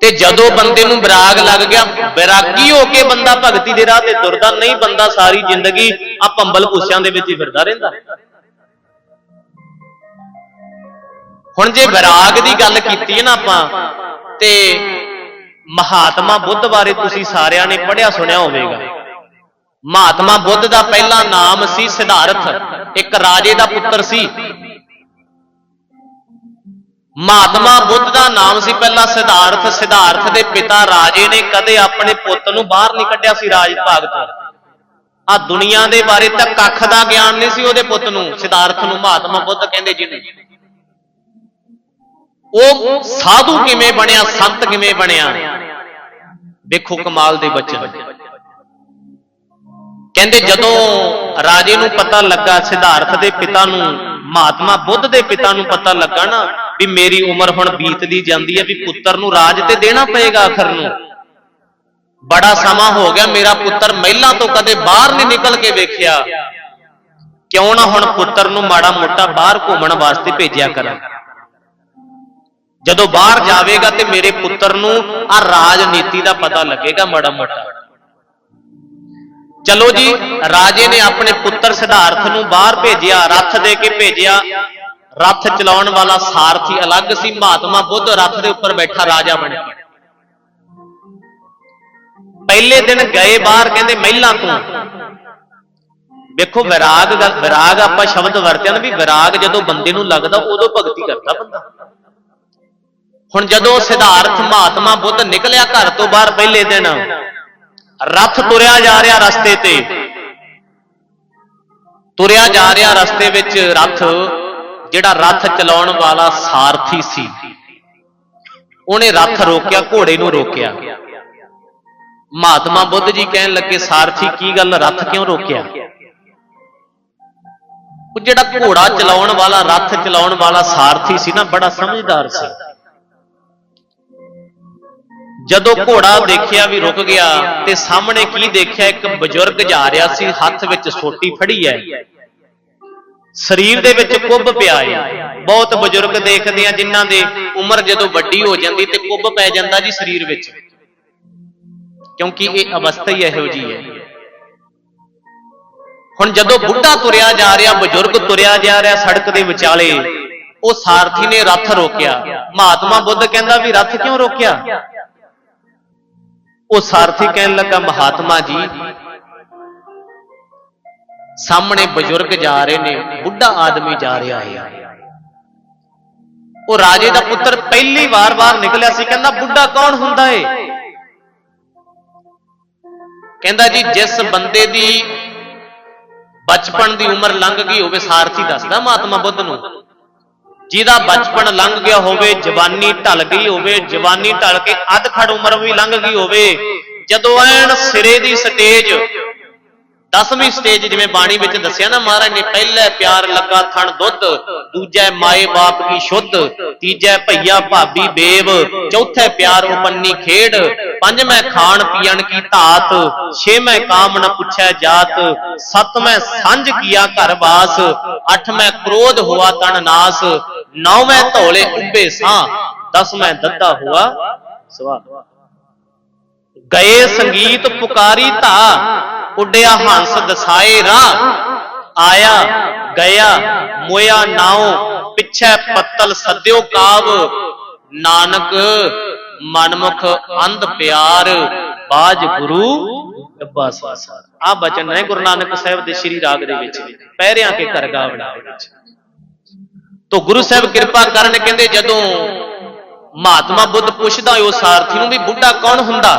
ਤੇ ਜਦੋਂ ਬੰਦੇ ਨੂੰ ਵਿਰਾਗ ਲੱਗ ਗਿਆ ਵਿਰਾਗੀ ਹੋ ਕੇ ਬੰਦਾ ਭਗਤੀ ਦੇ ਰਾਹ ਤੇ ਤੁਰਦਾ ਨਹੀਂ ਬੰਦਾ ਸਾਰੀ ਜ਼ਿੰਦਗੀ ਆ ਪੰਬਲ ਪੁੱਛਿਆਂ ਦੇ ਵਿੱਚ ਹੀ ਫਿਰਦਾ ਰਹਿੰਦਾ। ਹੁਣ ਜੇ ਵਿਰਾਗ ਦੀ ਗੱਲ ਕੀਤੀ ਹੈ ਨਾ ਆਪਾਂ ਤੇ ਮਹਾਤਮਾ ਬੁੱਧ ਬਾਰੇ ਤੁਸੀਂ ਸਾਰਿਆਂ ਨੇ ਪੜ੍ਹਿਆ ਸੁਣਿਆ ਹੋਵੇਗਾ। ਮਹਾਤਮਾ ਬੁੱਧ ਦਾ ਪਹਿਲਾ ਨਾਮ ਸੀ ਸਿਧਾਰਥ। ਇੱਕ ਰਾਜੇ ਦਾ ਪੁੱਤਰ ਸੀ। ਮਹਾਤਮਾ ਬੁੱਧ ਦਾ ਨਾਮ ਸੀ ਪਹਿਲਾਂ ਸਿਧਾਰਥ ਸਿਧਾਰਥ ਦੇ ਪਿਤਾ ਰਾਜੇ ਨੇ ਕਦੇ ਆਪਣੇ ਪੁੱਤ ਨੂੰ ਬਾਹਰ ਨਹੀਂ ਕੱਢਿਆ ਸੀ ਰਾਜ ਭਾਗ ਤੋਂ। ਆ ਦੁਨੀਆ ਦੇ ਬਾਰੇ ਤਾਂ ਕੱਖ ਦਾ ਗਿਆਨ ਨਹੀਂ ਸੀ ਉਹਦੇ ਪੁੱਤ ਨੂੰ, ਸਿਧਾਰਥ ਨੂੰ ਮਹਾਤਮਾ ਬੁੱਧ ਕਹਿੰਦੇ ਜਿਹਨੇ। ਉਹ ਸਾਧੂ ਕਿਵੇਂ ਬਣਿਆ, ਸੰਤ ਕਿਵੇਂ ਬਣਿਆ? ਵੇਖੋ ਕਮਾਲ ਦੇ ਬਚਨ। ਕਹਿੰਦੇ ਜਦੋਂ ਰਾਜੇ ਨੂੰ ਪਤਾ ਲੱਗਾ, ਸਿਧਾਰਥ ਦੇ ਪਿਤਾ ਨੂੰ, ਮਹਾਤਮਾ ਬੁੱਧ ਦੇ ਪਿਤਾ ਨੂੰ ਪਤਾ ਲੱਗਾ ਨਾ ਵੀ ਮੇਰੀ ਉਮਰ ਹੁਣ ਬੀਤਦੀ ਜਾਂਦੀ ਹੈ, ਵੀ ਪੁੱਤਰ ਨੂੰ ਰਾਜ ਤੇ ਦੇਣਾ ਪਏਗਾ ਆਖਰ ਨੂੰ। ਬੜਾ ਸਮਾਂ ਹੋ ਗਿਆ ਮੇਰਾ ਪੁੱਤਰ ਮਹਿਲਾਂ ਤੋਂ ਕਦੇ ਬਾਹਰ ਨਹੀਂ ਨਿਕਲ ਕੇ ਵੇਖਿਆ। ਕਿਉਂ ਨਾ ਹੁਣ ਪੁੱਤਰ ਨੂੰ ਮਾੜਾ ਮੋਟਾ ਬਾਹਰ ਘੁੰਮਣ ਵਾਸਤੇ ਭੇਜਿਆ ਕਰਾਂ। ਜਦੋਂ ਬਾਹਰ ਜਾਵੇਗਾ ਤੇ ਮੇਰੇ ਪੁੱਤਰ ਨੂੰ ਆ ਰਾਜਨੀਤੀ ਦਾ ਪਤਾ ਲੱਗੇਗਾ ਮਾੜਾ ਮੋਟਾ। ਚਲੋ ਜੀ, ਰਾਜੇ ਨੇ ਆਪਣੇ ਪੁੱਤਰ ਸਿਧਾਰਥ ਨੂੰ ਬਾਹਰ ਭੇਜਿਆ, ਰੱਥ ਦੇ ਕੇ ਭੇਜਿਆ। ਰੱਥ ਚਲਾਉਣ ਵਾਲਾ ਸਾਰਥੀ ਅਲੱਗ ਸੀ, ਮਹਾਤਮਾ ਬੁੱਧ ਰੱਥ ਦੇ ਉੱਪਰ ਬੈਠਾ ਰਾਜਾ ਬਣਿਆ ਪਹਿਲੇ ਦਿਨ ਗਏ ਬਾਹਰ, ਕਹਿੰਦੇ ਮਹਿਲਾਂ ਤੋਂ। ਵੇਖੋ ਵਿਰਾਗ ਦਾ ਵਿਰਾਗ ਆਪਾਂ ਸ਼ਬਦ ਵਰਤਿਆ ਨਾ ਵੀ ਵਿਰਾਗ ਜਦੋਂ ਬੰਦੇ ਨੂੰ ਲੱਗਦਾ, ਉਦੋਂ ਭਗਤੀ ਕਰਦਾ ਬੰਦਾ। ਹੁਣ ਜਦੋਂ ਸਿਧਾਰਥ ਮਹਾਤਮਾ ਬੁੱਧ ਨਿਕਲਿਆ ਘਰ ਤੋਂ ਬਾਹਰ ਪਹਿਲੇ ਦਿਨ, ਰੱਥ ਤੁਰਿਆ ਜਾ ਰਿਹਾ ਰਸਤੇ ਤੇ। ਤੁਰਿਆ ਜਾ ਰਿਹਾ ਰਸਤੇ ਵਿੱਚ ਰੱਥ ਜਿਹੜਾ ਰੱਥ ਚਲਾਉਣ ਵਾਲਾ ਸਾਰਥੀ ਸੀ। ਉਹਨੇ ਰੱਥ ਰੋਕਿਆ, ਘੋੜੇ ਨੂੰ ਰੋਕਿਆ। ਮਹਾਤਮਾ ਬੁੱਧ ਜੀ ਕਹਿਣ ਲੱਗੇ, ਸਾਰਥੀ, ਕੀ ਗੱਲ ਰੱਥ ਕਿਉਂ ਰੋਕਿਆ? ਉਹ ਜਿਹੜਾ ਘੋੜਾ ਚਲਾਉਣ ਵਾਲਾ, ਰੱਥ ਚਲਾਉਣ ਵਾਲਾ ਸਾਰਥੀ ਸੀ ਨਾ, ਬੜਾ ਸਮਝਦਾਰ ਸੀ। ਜਦੋਂ ਘੋੜਾ ਦੇਖਿਆ ਵੀ ਰੁਕ ਗਿਆ, ਤੇ ਸਾਹਮਣੇ ਕੀ ਦੇਖਿਆ? ਇੱਕ ਬਜ਼ੁਰਗ ਜਾ ਰਿਹਾ ਸੀ, ਹੱਥ ਵਿੱਚ ਸੋਟੀ ਫੜੀ ਹੈ। ਸਰੀਰ ਦੇ ਵਿੱਚ ਕੁੱਬ ਪਿਆ ਹੈ ਬਹੁਤ ਬਜ਼ੁਰਗ ਦੇਖਦੇ ਆ ਜਿਨ੍ਹਾਂ ਦੇ ਉਮਰ ਜਦੋਂ ਵੱਡੀ ਹੋ ਜਾਂਦੀ ਤੇ ਕੁੱਬ ਪੈ ਜਾਂਦਾ ਜੀ ਸਰੀਰ ਵਿੱਚ। ਕਿਉਂਕਿ ਇਹ ਅਵਸਥਾ ਹੀ ਇਹੋ ਜੀ ਹੈ। ਹੁਣ ਜਦੋਂ ਬੁੱਢਾ ਤੁਰਿਆ ਜਾ ਰਿਹਾ, ਬਜ਼ੁਰਗ ਤੁਰਿਆ ਜਾ ਰਿਹਾ ਸੜਕ ਦੇ ਵਿਚਾਲੇ, ਉਹ ਸਾਰਥੀ ਨੇ ਰੱਥ ਰੋਕਿਆ। ਮਹਾਤਮਾ ਬੁੱਧ ਕਹਿੰਦਾ ਵੀ ਰੱਥ ਕਿਉਂ ਰੋਕਿਆ? ਉਹ ਸਾਰਥੀ ਕਹਿਣ ਲੱਗਾ, ਮਹਾਤਮਾ ਜੀ ਸਾਹਮਣੇ ਬਜ਼ੁਰਗ ਜਾ ਰਹੇ ਨੇ, ਬੁੱਢਾ ਆਦਮੀ ਜਾ ਰਿਹਾ ਹੈ। ਉਹ ਰਾਜੇ ਦਾ ਪੁੱਤਰ ਪਹਿਲੀ ਵਾਰ ਬਾਹਰ ਨਿਕਲਿਆ ਸੀ, ਕਹਿੰਦਾ ਬੁੱਢਾ ਕੌਣ ਹੁੰਦਾ ਏ? ਕਹਿੰਦਾ ਜੀ, ਜਿਸ ਬੰਦੇ ਦੀ ਬਚਪਨ ਦੀ ਉਮਰ ਲੰਘ ਗਈ ਹੋਵੇ, ਸਾਰਥੀ ਦੱਸਦਾ ਮਹਾਤਮਾ ਬੁੱਧ ਨੂੰ। ਜਿਹਦਾ ਬਚਪਨ ਲੰਘ ਗਿਆ ਹੋਵੇ, ਜਵਾਨੀ ਢਲ ਗਈ ਹੋਵੇ, ਜਵਾਨੀ ਢਲ ਕੇ ਅੱਧ ਖੜ ਉਮਰ ਵੀ ਲੰਘ ਗਈ ਹੋਵੇ, ਜਦੋਂ ਐਨ ਸਿਰੇ ਦੀ ਸਟੇਜ ਦਸਵੀਂ ਸਟੇਜ ਜਿਵੇਂ ਬਾਣੀ ਵਿੱਚ ਦੱਸਿਆ ਨਾ ਮਹਾਰਾਜ ਨੇ ਪਹਿਲੇ ਪਿਆਰ ਲੱਗਾ ਥਣ ਦੁੱਧ ਦੂਜੇ ਮਾਏ ਬਾਪ ਕੀ ਸ਼ੁੱਧ ਤੀਜੇ ਭਈਆ ਭਾਬੀ ਬੇਵ ਚੌਥੇ ਪਿਆਰ ਉਪੰਨੀ ਖੇਡ ਪੰਜਵੇਂ ਖਾਣ ਪੀਣ ਕੀ ਧਾਤ ਛੇਵੇਂ ਕਾਮ ਨ ਪੁੱਛੈ ਜਾਤ ਸੱਤਵੇਂ ਸੰਜ ਕੀਆ ਘਰ ਬਾਸ ਅੱਠਵੇਂ ਕ੍ਰੋਧ ਹੁਆ ਤਨ ਨਾਸ ਨੌਵੇਂ ਧੌਲੇ ਉੱਬੇ ਸਾਂ ਦਸਵੇਂ ਦੱਦਾ ਹੁਆ ਸਵਾ ਗਏ ਸੰਗੀਤ ਪੁਕਾਰੀ ਧਾ ਉੱਡਿਆ ਹੰਸ ਦਸਾਏ ਰਾਹ। ਆਇਆ, ਗਿਆ, ਮੋਇਆ ਨਾਉ, ਪਿੱਛੇ ਪੱਤਲ ਸੱਦਿਓ ਕਾਵ। ਨਾਨਕ, ਮਨਮੁਖ ਅੰਧ ਪਿਆਰ, ਬਾਜ ਗੁਰੂ ਡੱਬਾ ਸਾਸਾ। ਆ ਬਚਨ ਨੇ ਗੁਰੂ ਨਾਨਕ ਸਾਹਿਬ ਦੇ ਸ਼੍ਰੀ ਰਾਗ ਦੇ ਵਿੱਚ। ਪਹਿਰਿਆਂ ਕੇ ਕਰ ਗਾਵੜਾ ਵਿੱਚ। ਤੋ ਗੁਰੂ ਸਾਹਿਬ ਕਿਰਪਾ ਕਰਨ ਕਹਿੰਦੇ, ਜਦੋਂ ਮਹਾਤਮਾ ਬੁੱਧ ਪੁੱਛਦਾ, ਉਹ ਸਾਰਥੀ ਨੂੰ ਵੀ ਬੁੱਢਾ ਕੌਣ ਹੁੰਦਾ?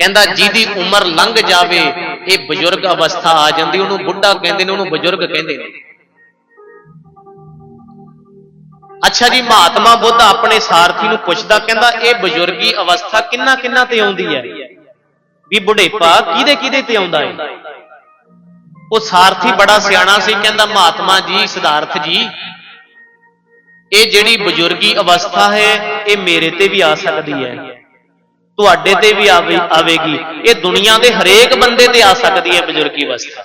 ਕਹਿੰਦਾ ਜਿਹਦੀ ਉਮਰ ਲੰਘ ਜਾਵੇ ਇਹ ਬਜ਼ੁਰਗ ਅਵਸਥਾ ਆ ਜਾਂਦੀ ਉਹਨੂੰ ਬੁੱਢਾ ਕਹਿੰਦੇ ਨੇ ਉਹਨੂੰ ਬਜ਼ੁਰਗ ਕਹਿੰਦੇ ਨੇ। ਅੱਛਾ ਜੀ ਮਹਾਤਮਾ ਬੁੱਧ ਆਪਣੇ ਸਾਰਥੀ ਨੂੰ ਪੁੱਛਦਾ ਕਹਿੰਦਾ ਇਹ ਬਜ਼ੁਰਗੀ ਅਵਸਥਾ ਕਿੰਨਾ ਕਿੰਨਾ ਤੇ ਆਉਂਦੀ ਹੈ? ਵੀ ਬੁਢੇਪਾ ਕਿਹਦੇ ਕਿਹਦੇ ਤੇ ਆਉਂਦਾ ਹੈ? ਉਹ ਸਾਰਥੀ ਬੜਾ ਸਿਆਣਾ ਸੀ ਕਹਿੰਦਾ ਮਹਾਤਮਾ ਜੀ ਸਿਧਾਰਥ ਜੀ। ਇਹ ਜਿਹੜੀ ਬਜ਼ੁਰਗੀ ਅਵਸਥਾ ਹੈ ਇਹ ਮੇਰੇ ਤੇ ਵੀ ਆ ਸਕਦੀ ਹੈ। ਤੁਹਾਡੇ ਤੇ ਵੀ ਆਵੇ ਆਵੇਗੀ। ਇਹ ਦੁਨੀਆ ਦੇ ਹਰੇਕ ਬੰਦੇ ਤੇ ਆ ਸਕਦੀ ਹੈ ਬਜ਼ੁਰਗੀ ਅਵਸਥਾ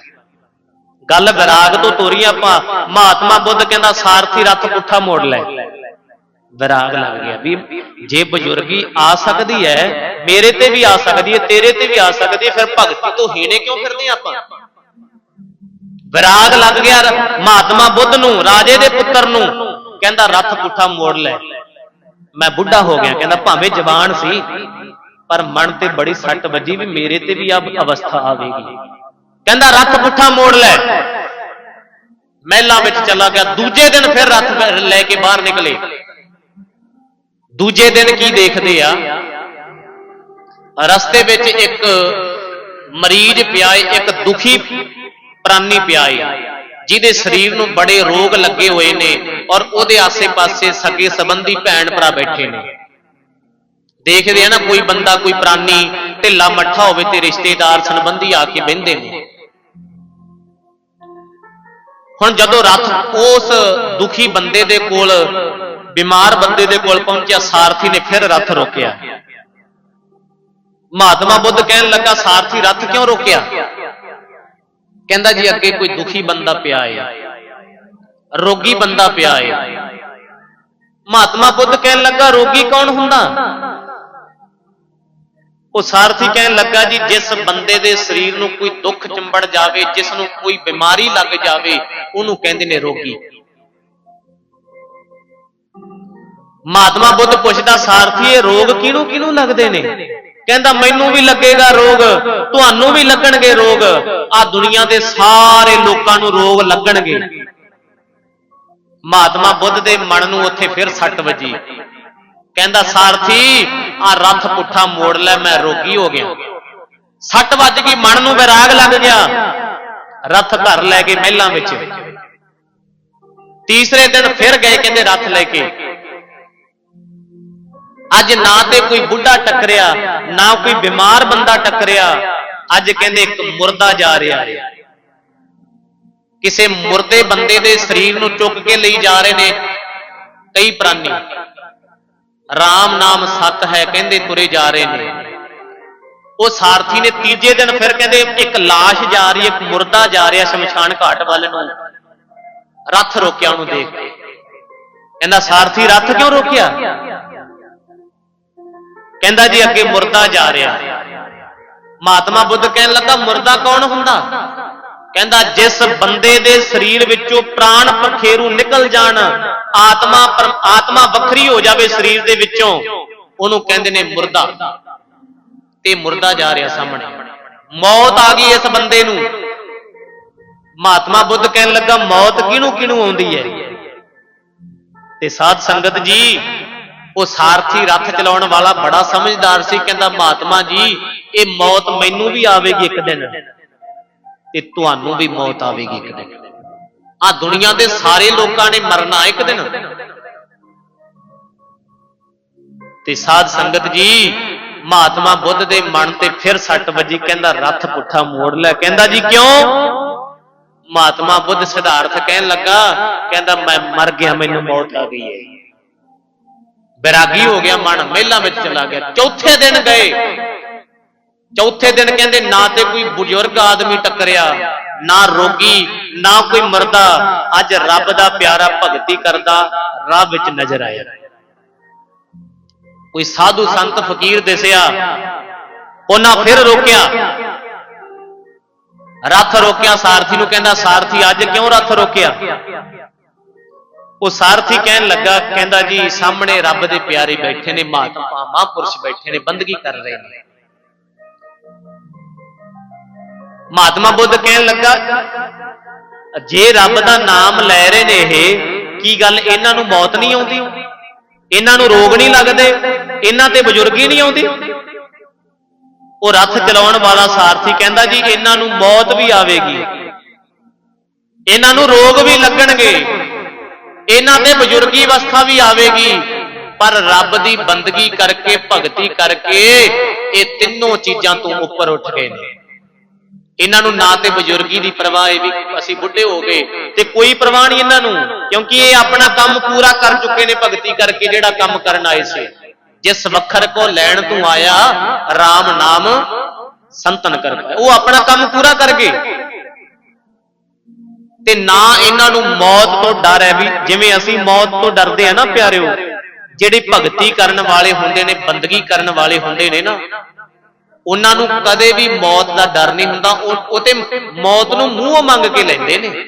ਗੱਲ ਵਿਰਾਗ ਤੋਂ ਤੋਰੀ ਆਪਾਂ, ਮਹਾਤਮਾ ਬੁੱਧ ਕਹਿੰਦਾ, ਸਾਰਥੀ ਰੱਥ ਪੁੱਠਾ ਮੋੜ ਲੈ। ਵਿਰਾਗ ਲੱਗ ਗਿਆ ਵੀ ਜੇ ਬਜ਼ੁਰਗੀ ਆ ਸਕਦੀ ਹੈ, ਮੇਰੇ ਤੇ ਵੀ ਆ ਸਕਦੀ ਹੈ, ਤੇਰੇ ਤੇ ਵੀ ਆ ਸਕਦੀ ਹੈ, ਫਿਰ ਭਗਤੀ ਤੋਂ ਹੀਣੇ ਕਿਉਂ ਫਿਰਦੇ ਆਪਾਂ? ਵਿਰਾਗ ਲੱਗ ਗਿਆ ਮਹਾਤਮਾ ਬੁੱਧ ਨੂੰ, ਰਾਜੇ ਦੇ ਪੁੱਤਰ ਨੂੰ, ਕਹਿੰਦਾ, ਰੱਥ ਪੁੱਠਾ ਮੋੜ ਲੈ। ਮੈਂ ਬੁੱਢਾ ਹੋ ਗਿਆ, ਕਹਿੰਦਾ, ਭਾਵੇਂ ਜਵਾਨ ਸੀ ਪਰ ਮਨ ਤੇ ਬੜੀ ਸੱਟ ਵੱਜੀ ਵੀ ਮੇਰੇ ਤੇ ਵੀ ਅਬ ਅਵਸਥਾ ਆਵੇਗੀ। ਕਹਿੰਦਾ, ਰੱਥ ਪੁੱਠਾ ਮੋੜ ਲੈ। ਮਹਿਲਾਂ ਵਿੱਚ ਚਲਾ ਗਿਆ। ਦੂਜੇ ਦਿਨ ਫਿਰ ਰੱਥ ਲੈ ਕੇ ਬਾਹਰ ਨਿਕਲੇ। ਦੂਜੇ ਦਿਨ ਕੀ ਦੇਖਦੇ ਆ? ਰਸਤੇ ਵਿੱਚ ਇੱਕ ਮਰੀਜ਼ ਪਿਆਏ ਇੱਕ ਦੁਖੀ ਪ੍ਰਾਨੀ ਪਿਆ ਏ, ਜਿਹਦੇ ਸਰੀਰ ਨੂੰ ਬੜੇ ਰੋਗ ਲੱਗੇ ਹੋਏ ਨੇ ਔਰ ਉਹਦੇ ਆਸੇ-ਪਾਸੇ ਸਕੇ ਸੰਬੰਧੀ ਭੈਣ ਭਰਾ ਬੈਠੇ ਨੇ। ਦੇਖਦੇ ਆ ਨਾ ਕੋਈ ਬੰਦਾ, ਕੋਈ ਪ੍ਰਾਨੀ, ਢਿੱਲਾ ਮੱਠਾ ਹੋਵੇ ਤੇ ਰਿਸ਼ਤੇਦਾਰ ਸੰਬੰਧੀ ਆ ਕੇ ਬਹਿੰਦੇ ਨੇ। ਹੁਣ ਜਦੋਂ ਰੱਥ ਉਸ ਦੁਖੀ ਬੰਦੇ ਦੇ ਕੋਲ, ਬਿਮਾਰ ਬੰਦੇ ਦੇ ਕੋਲ ਪਹੁੰਚਿਆ, ਸਾਰਥੀ ਨੇ ਫਿਰ ਰੱਥ ਰੋਕਿਆ। ਮਹਾਤਮਾ ਬੁੱਧ ਕਹਿਣ ਲੱਗਾ, ਸਾਰਥੀ ਰੱਥ ਕਿਉਂ ਰੋਕਿਆ? ਕਹਿੰਦਾ ਜੀ, ਅੱਗੇ ਕੋਈ ਦੁਖੀ ਬੰਦਾ ਪਿਆ ਹੈ ਰੋਗੀ ਬੰਦਾ ਪਿਆ ਹੈ ਮਹਾਤਮਾ ਬੁੱਧ ਕਹਿਣ ਲੱਗਾ, ਰੋਗੀ ਕੌਣ ਹੁੰਦਾ? ਉਹ ਸਾਰਥੀ ਕਹਿਣ ਲੱਗਾ ਜੀ ਜਿਸ ਬੰਦੇ ਦੇ ਸਰੀਰ ਨੂੰ ਕੋਈ ਦੁੱਖ ਚੰਬੜ ਜਾਵੇ ਜਿਸ ਨੂੰ ਕੋਈ ਬਿਮਾਰੀ ਲੱਗ ਜਾਵੇ ਉਹਨੂੰ ਕਹਿੰਦੇ ਨੇ ਰੋਗੀ। ਮਹਾਤਮਾ ਬੁੱਧ ਪੁੱਛਦਾ ਸਾਰਥੀ ਇਹ ਰੋਗ ਕਿਹਨੂੰ ਕਿਹਨੂੰ ਲੱਗਦੇ ਨੇ? ਕਹਿੰਦਾ ਮੈਨੂੰ ਵੀ ਲੱਗੇਗਾ ਰੋਗ। ਤੁਹਾਨੂੰ ਵੀ ਲੱਗਣਗੇ ਰੋਗ। ਆ ਦੁਨੀਆ ਦੇ ਸਾਰੇ ਲੋਕਾਂ ਨੂੰ ਰੋਗ ਲੱਗਣਗੇ। ਮਹਾਤਮਾ ਬੁੱਧ ਦੇ ਮਨ ਨੂੰ ਉੱਥੇ ਫਿਰ ਸੱਟ ਵੱਜੀ। ਕਹਿੰਦਾ ਸਾਰਥੀ ਆ ਰੱਥ ਪੁੱਠਾ ਮੋੜ ਲੈ, ਮੈਂ ਰੋਗੀ ਹੋ ਗਿਆ। ਸੱਟ ਵੱਜ ਗਈ, ਮਨ ਨੂੰ ਵਿਰਾਗ ਲੱਗ ਗਿਆ। ਰੱਥ ਘਰ ਲੈ ਕੇ ਮਹਿਲਾਂ ਵਿੱਚ। ਤੀਸਰੇ ਦਿਨ ਫਿਰ ਗਏ ਕਹਿੰਦੇ ਰੱਥ ਲੈ ਕੇ। ਅੱਜ ਨਾ ਤੇ ਕੋਈ ਬੁੱਢਾ ਟੱਕਰਿਆ, ਨਾ ਕੋਈ ਬਿਮਾਰ ਬੰਦਾ ਟੱਕਰਿਆ। ਅੱਜ ਕਹਿੰਦੇ ਇੱਕ ਮੁਰਦਾ ਜਾ ਰਿਹਾ। ਕਿਸੇ ਮੁਰਦੇ ਬੰਦੇ ਦੇ ਸਰੀਰ ਨੂੰ ਚੁੱਕ ਕੇ ਲਈ ਜਾ ਰਹੇ ਨੇ ਕਈ ਪ੍ਰਾਨੀ RAM ਨਾਮ ਸਤ ਹੈ, ਕਹਿੰਦੇ ਤੁਰੇ ਜਾ ਰਹੇ ਨੇ। ਉਹ ਸਾਰਥੀ ਨੇ ਤੀਜੇ ਦਿਨ ਫਿਰ ਕਹਿੰਦੇ ਇੱਕ ਲਾਸ਼ ਜਾ ਰਹੀ ਹੈ, ਇੱਕ ਮੁਰਦਾ ਜਾ ਰਿਹਾ ਸ਼ਮਸ਼ਾਨ ਘਾਟ ਵੱਲ ਨੂੰ। ਰੱਥ ਰੋਕਿਆ ਉਹਨੂੰ ਦੇਖ ਕੇ। ਕਹਿੰਦਾ, ਸਾਰਥੀ, ਰੱਥ ਕਿਉਂ ਰੋਕਿਆ? ਕਹਿੰਦਾ ਜੀ, ਅੱਗੇ ਮੁਰਦਾ ਜਾ ਰਿਹਾ। ਮਹਾਤਮਾ ਬੁੱਧ ਕਹਿਣ ਲੱਗਾ, ਮੁਰਦਾ ਕੌਣ ਹੁੰਦਾ? ਕਹਿੰਦਾ ਜਿਸ ਬੰਦੇ ਦੇ ਸਰੀਰ ਵਿੱਚੋਂ ਪ੍ਰਾਣ ਪਖੇਰੂ ਨਿਕਲ ਜਾਣ, ਆਤਮਾ ਆਤਮਾ ਵੱਖਰੀ ਹੋ ਜਾਵੇ ਸਰੀਰ ਦੇ ਵਿੱਚੋਂ, ਉਹਨੂੰ ਕਹਿੰਦੇ ਨੇ ਮੁਰਦਾ। ਤੇ ਮੁਰਦਾ ਜਾ ਰਿਹਾ ਸਾਹਮਣੇ। ਮੌਤ ਆ ਗਈ ਇਸ ਬੰਦੇ ਨੂੰ। ਮਹਾਤਮਾ ਬੁੱਧ ਕਹਿਣ ਲੱਗਾ, ਮੌਤ ਕਿਹਨੂੰ ਕਿਹਨੂੰ ਆਉਂਦੀ ਹੈ? ਤੇ ਸਾਧ ਸੰਗਤ ਜੀ, ਉਹ ਸਾਰਥੀ ਰੱਥ ਚਲਾਉਣ ਵਾਲਾ ਬੜਾ ਸਮਝਦਾਰ ਸੀ, ਕਹਿੰਦਾ ਮਹਾਤਮਾ ਜੀ, ਇਹ ਮੌਤ ਮੈਨੂੰ ਵੀ ਆਵੇਗੀ ਇੱਕ ਦਿਨ। ਤੇ ਤੁਹਾਨੂੰ ਵੀ ਮੌਤ ਆਵੇਗੀ ਇੱਕ ਦਿਨ। ਆ ਦੁਨੀਆ ਦੇ ਸਾਰੇ ਲੋਕਾਂ ਨੇ ਮਰਨਾ ਇੱਕ ਦਿਨ। ਤੇ ਸਾਧ ਸੰਗਤ ਜੀ, ਮਹਾਤਮਾ ਬੁੱਧ ਦੇ ਮਨ ਤੇ ਫਿਰ ਸੱਟ ਵੱਜੀ, ਕਹਿੰਦਾ ਰੱਥ ਪੁੱਠਾ ਮੋੜ ਲੈ। ਕਹਿੰਦਾ ਜੀ ਕਿਉਂ? ਮਹਾਤਮਾ ਬੁੱਧ ਸਿਧਾਰਥ ਕਹਿਣ ਲੱਗਾ, ਕਹਿੰਦਾ ਮੈਂ ਮਰ ਗਿਆ, ਮੈਨੂੰ ਮੌਤ ਆ ਗਈ ਹੈ। ਬੈਰਾਗੀ ਹੋ ਗਿਆ ਮਨ, ਮਹਿਲਾਂ ਵਿੱਚ ਚਲਾ ਗਿਆ। ਚੌਥੇ ਦਿਨ ਗਏ। ਚੌਥੇ ਦਿਨ ਕਹਿੰਦੇ ਨਾ ਤੇ ਕੋਈ ਬਜ਼ੁਰਗ ਆਦਮੀ ਟੱਕਰਿਆ, ਨਾ ਰੋਗੀ, ਨਾ ਕੋਈ ਮਰਦਾ। ਅੱਜ ਰੱਬ ਦਾ ਪਿਆਰਾ ਭਗਤੀ ਕਰਦਾ, ਰਾਹ ਵਿੱਚ ਨਜ਼ਰ ਆਇਆ। ਕੋਈ ਸਾਧੂ ਸੰਤ ਫਕੀਰ ਦਿਸਿਆ, ਉਹਨਾਂ ਫਿਰ ਰੋਕਿਆ। ਰੱਥ ਰੋਕਿਆ, ਸਾਰਥੀ ਨੂੰ ਕਹਿੰਦਾ, ਸਾਰਥੀ, ਅੱਜ ਕਿਉਂ ਰੱਥ ਰੋਕਿਆ? ਉਹ ਸਾਰਥੀ ਕਹਿਣ ਲੱਗਾ, ਕਹਿੰਦਾ ਜੀ, ਸਾਹਮਣੇ ਰੱਬ ਦੇ ਪਿਆਰੇ ਬੈਠੇ ਨੇ, ਮਹਾਤਮਾ, ਮਹਾਂਪੁਰਸ਼ ਬੈਠੇ ਨੇ, ਬੰਦਗੀ ਕਰ ਰਹੇ ਨੇ। ਮਹਾਤਮਾ ਬੁੱਧ ਕਹਿਣ ਲੱਗਾ, ਜੇ ਰੱਬ ਦਾ ਨਾਮ ਲੈ ਰਹੇ ਨੇ ਇਹ, ਕੀ ਗੱਲ ਇਹਨਾਂ ਨੂੰ ਮੌਤ ਨਹੀਂ ਆਉਂਦੀ? ਇਹਨਾਂ ਨੂੰ ਰੋਗ ਨਹੀਂ ਲੱਗਦੇ? ਇਹਨਾਂ ਤੇ ਬਜ਼ੁਰਗੀ ਨਹੀਂ ਆਉਂਦੀ? ਉਹ ਰੱਥ ਚਲਾਉਣ ਵਾਲਾ ਸਾਰਥੀ ਕਹਿੰਦਾ, ਜੀ, ਇਹਨਾਂ ਨੂੰ ਮੌਤ ਵੀ ਆਵੇਗੀ। ਇਹਨਾਂ ਨੂੰ ਰੋਗ ਵੀ ਲੱਗਣਗੇ। ਇਹਨਾਂ ਤੇ ਬਜ਼ੁਰਗੀ ਅਵਸਥਾ ਵੀ ਆਵੇਗੀ। ਪਰ ਰੱਬ ਦੀ ਬੰਦਗੀ ਕਰਕੇ, ਭਗਤੀ ਕਰਕੇ ਇਹ ਤਿੰਨੋਂ ਚੀਜ਼ਾਂ ਤੋਂ ਉੱਪਰ ਉੱਠ ਗਏ ਨੇ। ਇਹਨਾਂ ਨੂੰ ਨਾ ਤੇ ਬਜ਼ੁਰਗੀ ਦੀ ਪਰਵਾਹ ਹੈ ਵੀ ਅਸੀਂ ਬੁੱਢੇ ਹੋ ਗਏ ਤੇ ਕੋਈ ਪਰਵਾਹ ਨਹੀਂ ਇਹਨਾਂ ਨੂੰ, ਕਿਉਂਕਿ ਇਹ ਆਪਣਾ ਕੰਮ ਪੂਰਾ ਕਰ ਚੁੱਕੇ ਨੇ ਭਗਤੀ ਕਰਕੇ ਜਿਹੜਾ ਕੰਮ ਕਰਨ ਆਏ ਸੀ। ਜਿਸ ਵਖਰ ਕੋ ਲੈਣ ਤੂੰ ਆਇਆ RAM ਨਾਮ ਸੰਤਨ ਕਰ ਉਹ ਆਪਣਾ ਕੰਮ ਪੂਰਾ ਕਰ ਗਏ। ਤੇ ਨਾ ਇਹਨਾਂ ਨੂੰ ਮੌਤ ਤੋਂ ਡਰ ਹੈ ਵੀ, ਜਿਵੇਂ ਅਸੀਂ ਮੌਤ ਤੋਂ ਡਰਦੇ ਆ ਨਾ ਪਿਆਰਿਓ, ਜਿਹੜੇ ਭਗਤੀ ਕਰਨ ਵਾਲੇ ਹੁੰਦੇ ਨੇ, ਬੰਦਗੀ ਕਰਨ ਵਾਲੇ ਹੁੰਦੇ ਨੇ ਨਾ ਉਹਨਾਂ ਨੂੰ ਕਦੇ ਵੀ ਮੌਤ ਦਾ ਡਰ ਨਹੀਂ ਹੁੰਦਾ, ਉਹ ਉਹ ਤੇ ਮੌਤ ਨੂੰ ਮੂੰਹੋਂ ਮੰਗ ਕੇ ਲੈਂਦੇ ਨੇ।